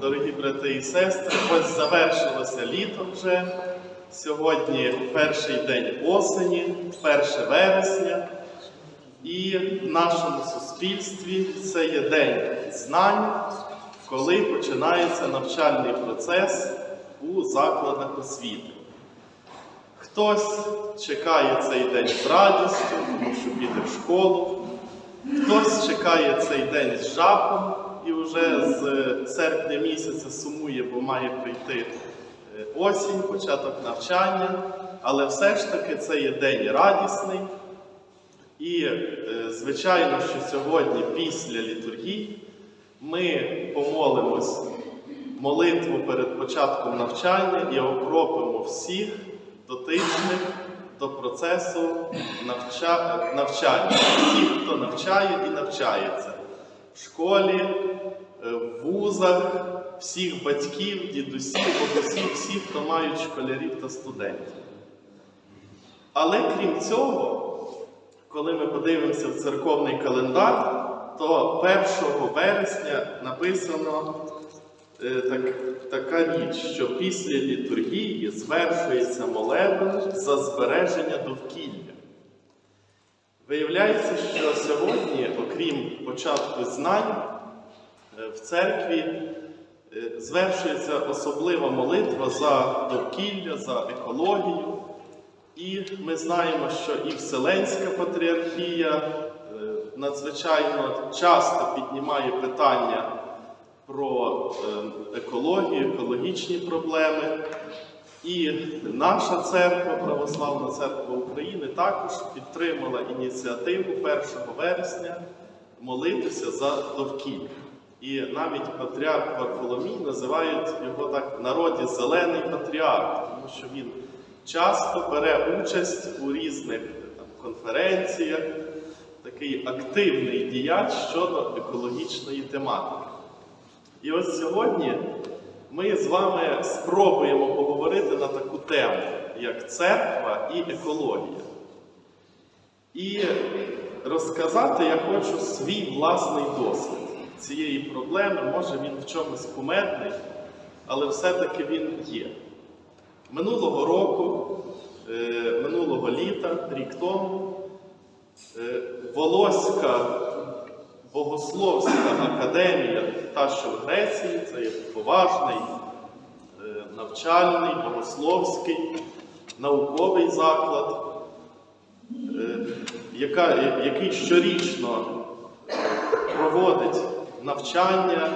Дорогі брати і сестри, ось завершилося літо вже. Сьогодні перший день осені, 1 вересня. І в нашому суспільстві це є день знань, коли починається навчальний процес у закладах освіти. Хтось чекає цей день з радістю, тому що піде в школу, хтось чекає цей день з жахом і вже з серпня місяця сумує, бо має прийти е, осінь, початок навчання. Але все ж таки це є день радісний. І, е, звичайно, що сьогодні, після літургії, ми помолимось молитву перед початком навчання і окропимо всіх дотичних до процесу навча... навчання. Всіх, хто навчає і навчається в школі, е, в вузах, всіх батьків, дідусів, бабусів, всіх, хто мають школярів та студентів. Але крім цього, коли ми подивимося в церковний календар, то 1 вересня написано так, така річ, що після літургії звершується молебен за збереження довкілля. Виявляється, що сьогодні, окрім початку знань, е, в церкві е, звершується особлива молитва за довкілля, за екологію. І ми знаємо, що і Вселенська патріархія е, надзвичайно часто піднімає питання про е, екологію, екологічні проблеми. І наша церква, Православна церква України, також підтримала ініціативу 1 вересня молитися за довкілля. І навіть патріарх Варфоломій називають його так в народі зелений патріарх, тому що він часто бере участь у різних там, конференціях, такий активний діяч щодо екологічної тематики. І ось сьогодні ми з вами спробуємо поговорити на таку тему, як церква і екологія. І розказати я хочу свій власний досвід цієї проблеми. Може він в чомусь кумедний, але все-таки він є. Минулого року, е, минулого літа, рік тому, е, Волоська Богословська академія, та що в Греції, це є поважний, е, навчальний, богословський, науковий заклад, е, який щорічно проводить навчання,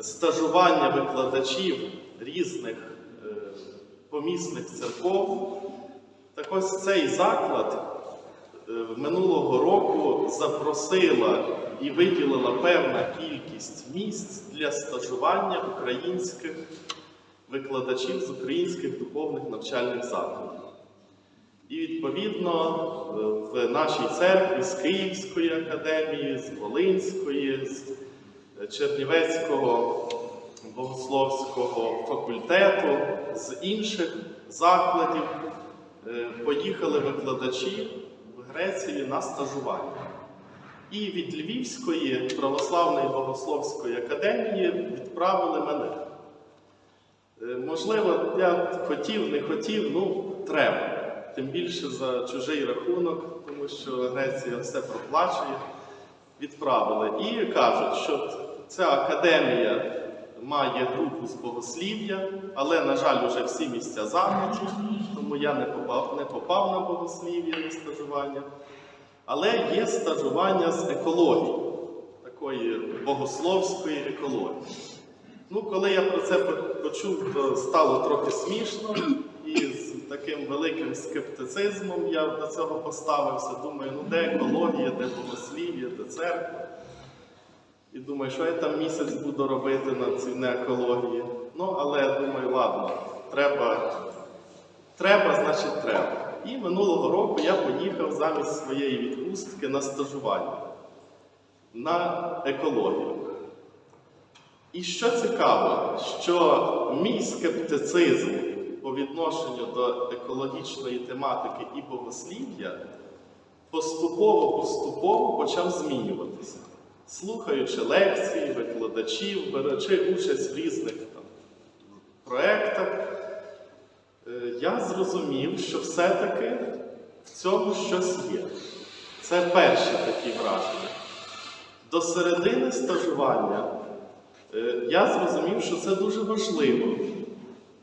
стажування викладачів різних е, помісних церков. Так ось цей заклад е, минулого року запросила і виділила певна кількість місць для стажування українських викладачів з українських духовних навчальних закладів. І відповідно е, в нашій церкві з Київської академії, з Волинської, з е, Чернівецького богословського факультету, з інших закладів е, поїхали викладачі в Грецію на стажування. І від Львівської православної богословської академії відправили мене. Е, Можливо, я хотів, не хотів, ну, треба. Тим більше за чужий рахунок, тому що Греція все проплачує, відправили. І кажуть, що ця академія має групу з богослів'я, але, на жаль, вже всі місця зайняті, тому я не попав, не попав на богослів'я на стажування. Але є стажування з екології, такої богословської екології. Ну, коли я про це почув, то стало трохи смішно, і з таким великим скептицизмом я до цього поставився. Думаю, ну де екологія, де богослів'я, де церква. І думаю, що я там місяць буду робити на цій на екології. Ну, але думаю, ладно, треба, треба, значить треба. І минулого року я поїхав замість своєї відпустки на стажування на екологію. І що цікаво, що мій скептицизм по відношенню до екологічної тематики і богослів'я поступово-поступово почав змінюватися. Слухаючи лекції, викладачів, беручи участь в різних я зрозумів, що все-таки в цьому щось є. Це перші такі враження. До середини стажування е, я зрозумів, що це дуже важливо.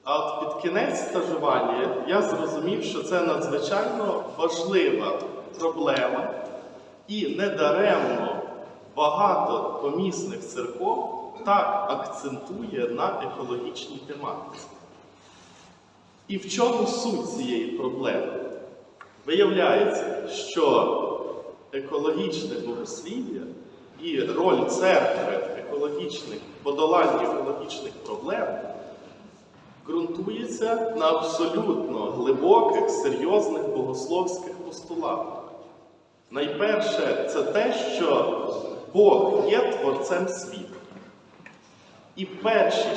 А от під кінець стажування я зрозумів, що це надзвичайно важлива проблема, і недаремно багато помісних церков так акцентує на екологічній тематиці. І в чому суть цієї проблеми? Виявляється, що екологічне богослів'я і роль церкви в екологічних, подоланні екологічних проблем ґрунтується на абсолютно глибоких, серйозних богословських постулатах. Найперше, це те, що Бог є творцем світу. І перші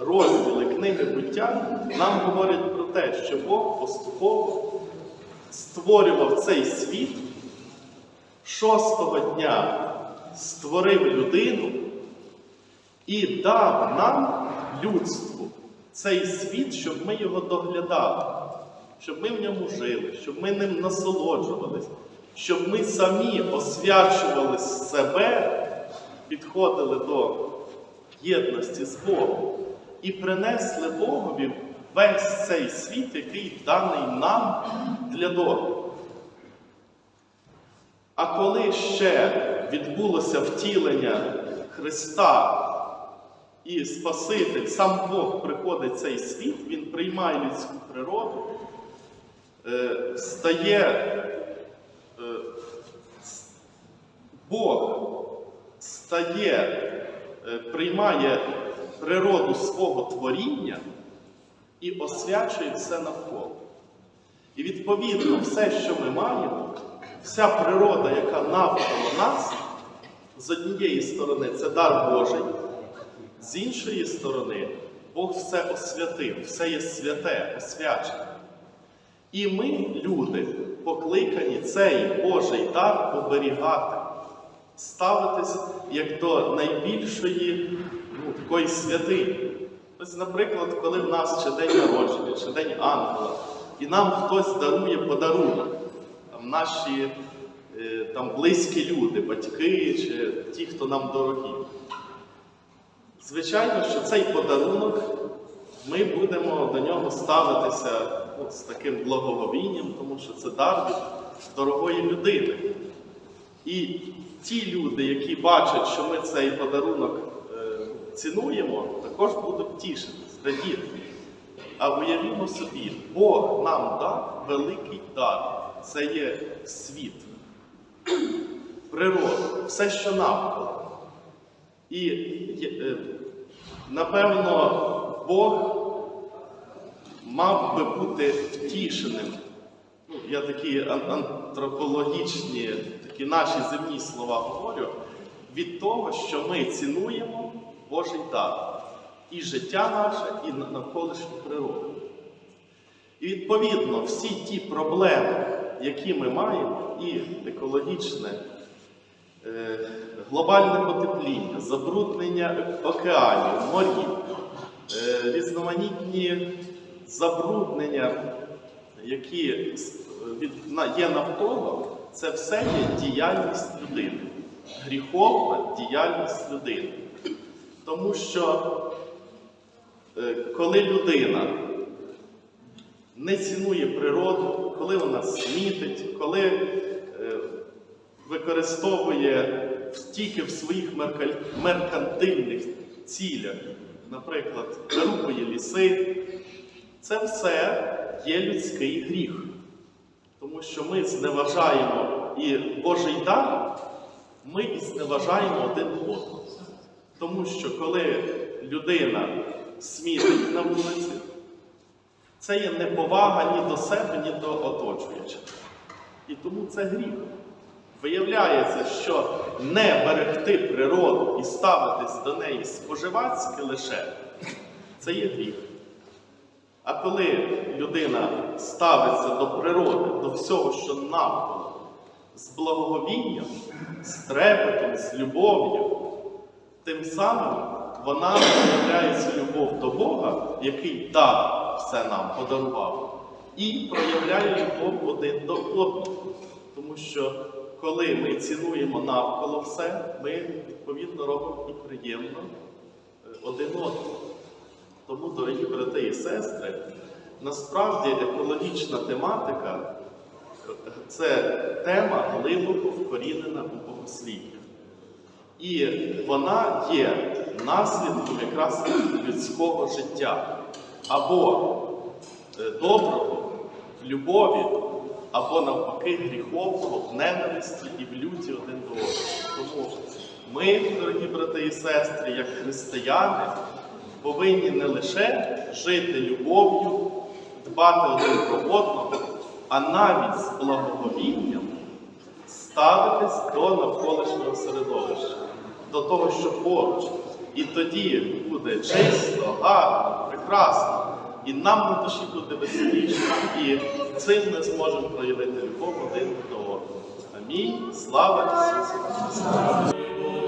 розділи книги буття нам говорять про те, що Бог поступово створював цей світ, шостого дня створив людину і дав нам людству цей світ, щоб ми його доглядали, щоб ми в ньому жили, щоб ми ним насолоджувались, щоб ми самі освячували себе, підходили до єдності з Богом і принесли Богові весь цей світ, який даний нам для догляду. А коли ще відбулося втілення Христа і Спаситель, сам Бог приходить в цей світ, Він приймає людську природу, е, стає е, Бог стає, е, приймає природу свого творіння і освячує все навколо. І відповідно, все, що ми маємо, вся природа, яка навколо нас, з однієї сторони це дар Божий, з іншої сторони, Бог все освятив, все є святе, освячене. І ми, люди, покликані цей Божий дар оберігати, ставитись як до найбільшої ну, такої святині. Ось, наприклад, коли в нас чи день народження, чи день ангела, і нам хтось дарує подарунок, там наші е, там, близькі люди, батьки чи ті, хто нам дорогі. Звичайно, що цей подарунок ми будемо до нього ставитися ну, з таким благоговінням, тому що це дар від дорогої людини. І ті люди, які бачать, що ми цей подарунок е, цінуємо, також будуть тішитись, радіти. А уявімо собі, Бог нам дав великий дар. Це є світ, природа, все, що навколо. І, е, напевно, Бог мав би бути втішеним. Ну, я такі антропологічні, такі наші земні слова говорю, від того, що ми цінуємо Божий дар. І життя наше, і навколишню природу. І відповідно всі ті проблеми, які ми маємо, і екологічне, е, глобальне потепління, забруднення океанів, морів, е, різноманітні забруднення, які є навколо, це все є діяльність людини, гріховна діяльність людини. Тому що е, коли людина не цінує природу, коли вона смітить, коли е, використовує тільки в своїх меркантильних цілях, наприклад, вирубує ліси, це все є людський гріх. Тому що ми зневажаємо і Божий дар, ми і зневажаємо один одного. Тому що коли людина смітить на вулиці, це є неповага ні до себе, ні до оточуючих. І тому це гріх. Виявляється, що не берегти природу і ставитись до неї споживацьки лише це є гріх. А коли людина ставиться до природи, до всього, що навколо, з благоговінням, з трепетом, з любов'ю, тим самим вона проявляє цю любов до Бога, який дав все нам, подарував, і проявляє любов один до одного. Тому що коли ми цінуємо навколо все, ми відповідно робимо і приємно е, один одному. Тому, дорогі брати і сестри, насправді екологічна тематика це тема глибоко вкорінена у богослів'я. І вона є наслідком якраз людського життя або е, доброго в любові, або навпаки гріховного в ненависті і в люті один до одного. Тому ми, дорогі брати і сестри, як християни, повинні не лише жити любов'ю, дбати один про одного, а навіть з благоговінням ставитись до навколишнього середовища, до того, що поруч. І тоді буде чисто, гарно, прекрасно. І нам на душі буде веселіше. І цим ми зможемо проявити любов один до одного. Амінь. Слава Ісусу Христу!